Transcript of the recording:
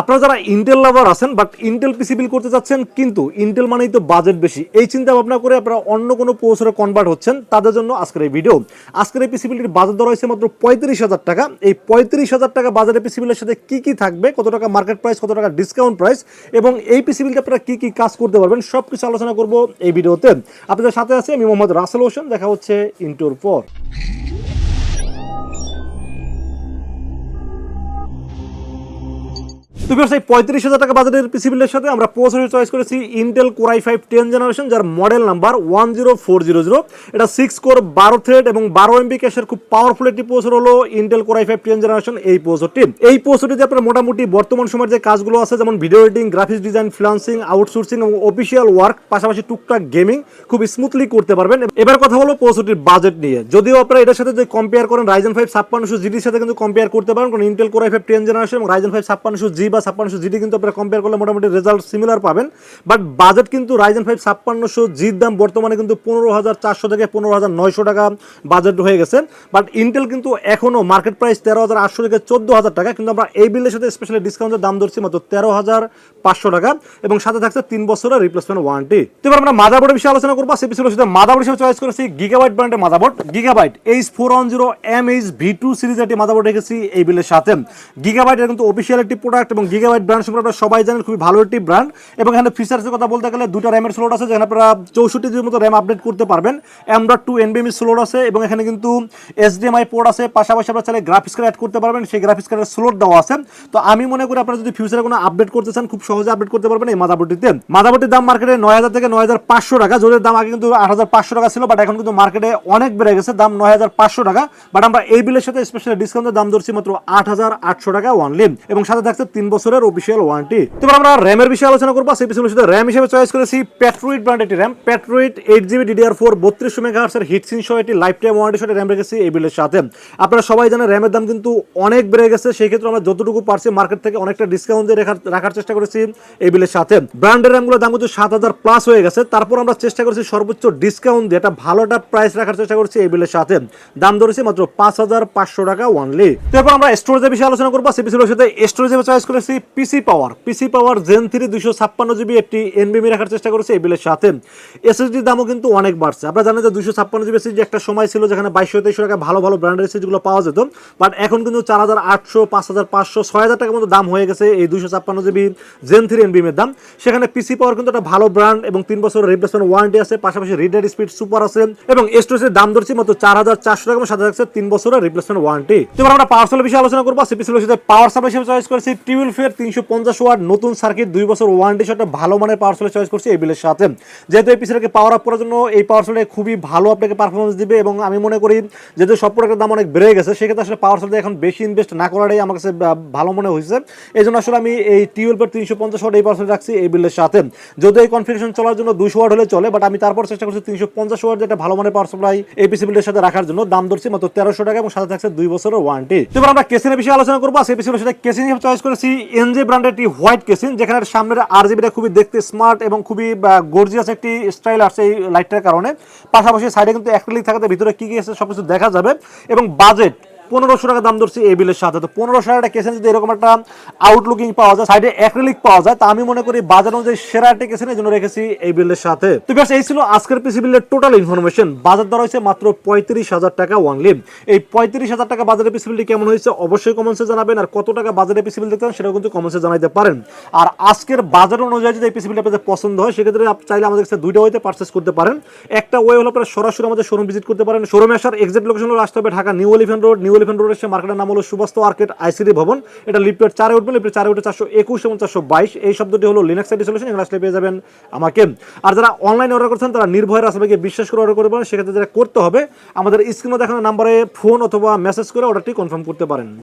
আপনারা যারা Intel lover আছেন বাট ইন্টেল পিসি বিল করতে চাচ্ছেন, কিন্তু ইন্টেল মানেই তো বাজেট বেশি। এই চিন্তা ভাবনা করে আপনারা অন্য কোনো প্রসেসরে কনভার্ট হচ্ছেন, তাদের জন্য আজকের এই ভিডিও আজকের এই পিসি বিলটির বাজার দর হয়েছে মাত্র পঁয়ত্রিশ হাজার টাকা। এই পঁয়ত্রিশ হাজার টাকা বাজারের পিসি বিলের সাথে কি কি থাকবে, কত টাকা মার্কেট প্রাইস কত টাকা ডিসকাউন্ট প্রাইস এবং এই পিসি বিলটা আপনারা কী কী কাজ করতে পারবেন সব কিছু আলোচনা করব এই ভিডিওতে আপনাদের সাথে আছে আমি মোহাম্মদ রাসেল হোসেন, দেখা হচ্ছে ইন্টোর পর। তো ব্যবসায়ী পঁয়ত্রিশ হাজার টাকা বাজারের পিসি বিলের সাথে আমরা প্রসেসর চয়েস করেছি Intel Core i five ten generation যার model number one zero four zero zero এটা সিক্স কোর বারো থ্রেড এবং বারো এমবি ক্যাশের খুব পাওয়ারফুল একটি প্রসেসর হলো Intel Core i five ten generation এই প্রসেসরটি এই প্রসেসরটিতে আপনার মোটামুটি বর্তমান সময়ের যে কাজগুলো আছে, যেমন video editing graphics design freelancing outsourcing এবং অফিসিয়াল ওয়ার্ক পাশাপাশি টুকটাক গেমিং খুব স্মুথলি করতে পারবেন। এবার কথা হলো প্রসেসরটির বাজেট নিয়ে। যদিও আপনারা এটার সাথে যে কম্পেয়ার করেন রাইজেন ফাইভ ছাপ্পান্নশো জিডির সাথে কিন্তু কম্পেয়ার করতে পারেন, কারণ Intel Core i five ten generation এবং রাইজেন ফাইভ ছাপ্পান্নশো জি বা ছাপ্পান্নশো জিডি কিন্তু আপনারা কম্পেয়ার করলে মোটামুটি রেজাল্ট সিমিলার পাবেন। বাট বাজেট কিন্তু রাইজেন ফাইভ ছাপ্পান্নশো জির দাম বর্তমানে কিন্তু পনেরো হাজার চারশো থেকে পনেরো হাজার নয়শো টাকা বাজেট হয়ে গেছে। বাট ইন্টেল কিন্তু এখনও মার্কেট প্রাইস তেরো হাজার আটশো থেকে চোদ্দ হাজার টাকা। কিন্তু আমরা এই বিলের সাথে স্পেশালি ডিসকাউন্টের দাম ধরছি মাত্র তেরো হাজার পাঁচশো টাকা এবং সাথে থাকছে তিন বছরের রিপ্লেসমেন্ট ওয়ারেন্টি তো এবার আমরা মাদারবোর্ডের বিষয়ে আলোচনা করব। সেই বিষয়ে সাথে মাদারবোর্ড হিসেবে চয়েস করেছি গিগাবাইট ব্র্যান্ডের motherboard Gigabyte H four one zero M H V two series একটি মাদারবোর্ড রেখেছি এই বিলের সাথে। গিগাবাইট কিন্তু অফিসিয়াল একটি প্রোডাক্ট এবং গিগাবাইট ব্র্যান্ড সম্পর্কে আপনারা সবাই জানেন, খুবই ভালো একটি ব্র্যান্ড এবং এখানে ফিচার্সের কথা বলতে গেলে দুটো র্যামের স্লোট আছে, যেখানে আপনারা চৌষট্টি জিবির মতো র্যাম আপডেট করতে পারবেন। ডট টু এনবিএমি স্লোট আছে, এবং এখানে কিন্তু এসডিএমআই পোর্ট আছে। পাশাপাশি আপনারা চাইলে গ্রাফিক্স কার্ড অ্যাড করতে পারবেন, সেই গ্রাফিক্স কার্ডের স্লোট দেওয়া আছে। তো আমি মনে করি আপনারা যদি ফিউচারে কোনো আপডেট করতে চান, খুব সহজে আপডেট করতে পারবেন এই মাদাবোর্ডটিতে মাদাবোর্ডটির দাম মার্কেটে নয় হাজার থেকে নয় হাজার পাঁচশো টাকা। জোরের দাম আগে কিন্তু আট হাজার পাঁচশো টাকা ছিল বাট এখন কিন্তু মার্কেটে অনেক বেড়ে গেছে, দাম নয় হাজার পাঁচশো টাকা। বাট আমরা এই বিলের সাথে স্পেশাল ডিসকাউন্টের দাম ধরছি মাত্র আট হাজার আটশো টাকা ওয়ানলি এবং সাথে থাকছে তিন বছরের অফিসিয়াল ওয়ারেন্টি তো আমরা র্যামের বিষয়ে আলোচনা করব। সেই বিষয়ে সাথে র্যাম হিসেবে চয়েস করেছি প্যাট্রোইড ব্র্যান্ড একটি RAM Patriot eight GB DDR four বত্রিশশো মেগাহার্সের হিটসিন সহ একটি লাইফ টাইম ওয়ারেন্টি সাথে র্যাম রেখেছি এই বিলের সাথে। আপনারা সবাই জানেন র্যামের দাম কিন্তু অনেক বেড়ে গেছে। সেই ক্ষেত্রে আমরা যতটুকু পারছি মার্কেট থেকে অনেকটা ডিসকাউন্ট দিয়ে রাখার রাখার চেষ্টা করেছি এই বিলের সাথে। ব্র্যান্ডের র্যামগুলোর দাম কিন্তু সাত হাজার প্লাস হয়ে গেছে। তারপর আমরা চেষ্টা করেছি সর্বোচ্চ ডিসকাউন্ট দিয়ে একটা ভালোটা প্রাইস রাখার চেষ্টা করছি এই বিলের সাথে। দাম ধরেছি মাত্র পাঁচ হাজার পাঁচশো টাকা ওয়ানলি তারপর আমরা স্টোরেজের বিষয়ে আলোচনা করব। সেই সাথে স্টোরেজে চয়েস করেছি পিসি পাওয়ার পিসি পাওয়ার জেন থ্রি দুশো ছাপ্পান্ন জিবি একটি এনবিএমি রাখার চেষ্টা করেছি এই বিলের সাথে। এসএসডির দামও কিন্তু অনেক বাড়ছে। আপনারা জানেন যে দুশো ছাপ্পান্ন জিবি এসএসডি একটা সময় ছিল যেখানে বাইশশো তেইশশো টাকা ভালো ভালো ব্র্যান্ডের এসএসডিগুলো পাওয়া যেত। বাট এখন কিন্তু চার হাজার আটশো, পাঁচ হাজার পাঁচশো, ছয় হাজার টাকার মতো দাম হয়ে গেছে এই দুশো ছাপ্পান্ন জিবি জেন থ্রি এনবিএমের দাম। সেখানে পিসি পাওয়ার কিন্তু একটা ভালো ব্র্যান্ড এবং তিন বছরের রিপ্লেসমেন্ট ওয়ারেন্টি আছে, পাশাপাশি রিডার স্পিড সুপার আছে এবং স্টোরেজের দাম ধরছি মাত্র চার হাজার চারশো টাকা সাথে থাকছে তিন বছরের রিপ্লেসমেন্ট ওয়ারেন্টি এবার আমরা পাওয়ার সাপ্লাই বিষয়ে আলোচনা করব। সিপিসির সাথে পাওয়ার সাপ্লাই হিসেবে চয়েস করেছি টিউল ফেয়ার তিনশো পঞ্চাশ ওয়াট নতুন সার্কিট দুই বছর ওয়ারেন্টি সাথে ভালো মানের পাওয়ার সাপ্লাই চয়েস করছি এই বিলের সাথে। যেহেতু এই পিসিটাকে পাওয়ার আপ করার জন্য এই পাওয়ার সাপ্লাই খুবই ভালো আপনাকে পারফরমেন্স দিবে এবং আমি মনে করি যেহেতু সব প্রোডাক্টের দাম অনেক বেড়ে গেছে, সেক্ষেত্রে আসলে পাওয়ার সাপ্লাই এখন বেশি ইনভেস্ট না করাটাই আমার কাছে ভালো মনে হয়েছে। এই জন্য আসলে আমি এই টিউল পের তিনশো পঞ্চাশ ওয়াট এই পাওয়ার সাপ্লাই রাখছি এই বিলের সাথে। যদিও এই কনফিগারেশন চলার জন্য দুশো ওয়াট হলে চলে বাট আমি তারপর চেষ্টা করছি তিনশো পঞ্চাশ ওয়াট যেটা ভালো মানের পাওয়ার সাপ্লাই এই পিসি বিলের সাথে রাখার জন্য। দাম ধরছি মাত্র তেরোশো টাকা এবং সাথে থাকছে দুই বছরের ওয়ারেন্টি এবার আমরা কেসিনের বিষয়ে আলোচনা করব। সেই পিসির সাথে কেসিন চয়েস করেছি এনজে ব্র্যান্ডের একটি হোয়াইট কেসিন, যেখানে সামনের আর জিবিটা খুবই দেখতে স্মার্ট এবং খুবই গর্জিয়াস একটি স্টাইল আসছে এই লাইটটার কারণে। পাশাপাশি সাইডে কিন্তু অ্যাক্রিলিক থাকাতে ভিতরে কী কী আছে সব কিছু দেখা যাবে। এবং বাজেট পনেরোশো টাকা দাম ধরছি এই বিলের সাথে। তো পনেরোশো টাকা কেসেন যদি এরকম একটা আউটলুকিং পাওয়া যায় সাইডে অ্যাক্রিলিক পাওয়া যায়, তা আমি মনে করি বাজার অনুযায়ী সেরা একটা কেসেন এই জন্য রেখেছি এই বিলের সাথে। তো বেশ এই ছিল আজকের পিসি বিলের টোটাল ইনফরমেশন বাজার দর হয়েছে মাত্র পঁয়ত্রিশ হাজার টাকা ওয়ানলি এই পঁয়ত্রিশ হাজার টাকা বাজারে পিসি বিলটি কেমন হয়েছে অবশ্যই কমেন্টসে জানাবেন, আর কত টাকা বাজারে পিসি বিল দেখতেন সেটাও কিন্তু কমেন্টসে জানাইতে পারেন। আর আজকের বাজার অনুযায়ী যদি এই পিসি বিলটা আপনাদের পছন্দ হয়, সেক্ষেত্রে আপনি চাইলে আমাদের কাছে দুইটা ওয়েতে পারচেস করতে পারেন। একটা ওয়ে হলো আপনারা সরাসরি আমাদের শোরুম ভিজিট করতে পারেন। শোরুমে আসার এক্সাক্ট লোকেশন আসতে হবে Dhaka New Elephant Road New Elephant Road এসে মার্কেটের নাম হলো সুবাস্ত আর্কেট আইসিডি ভবন। এটা লিফটের চারে উঠবে লিফটের চারে উঠে চারশো একুশ এবং চারশো বাইশ। এই শব্দটি হলো লিনাক্স আইডি সলিউশন এখানে আসলে পেয়ে যাবেন আমাকে। আর যারা অনলাইন অর্ডার করছেন, তারা নির্ভয়ের আসলে গিয়ে বিশ্বাস করে অর্ডার করবেন সেক্ষেত্রে যারা করতে হবে, আমাদের স্ক্রিনে দেখানো নাম্বারে ফোন অথবা মেসেজ করে অর্ডারটি কনফার্ম করতে পারেন।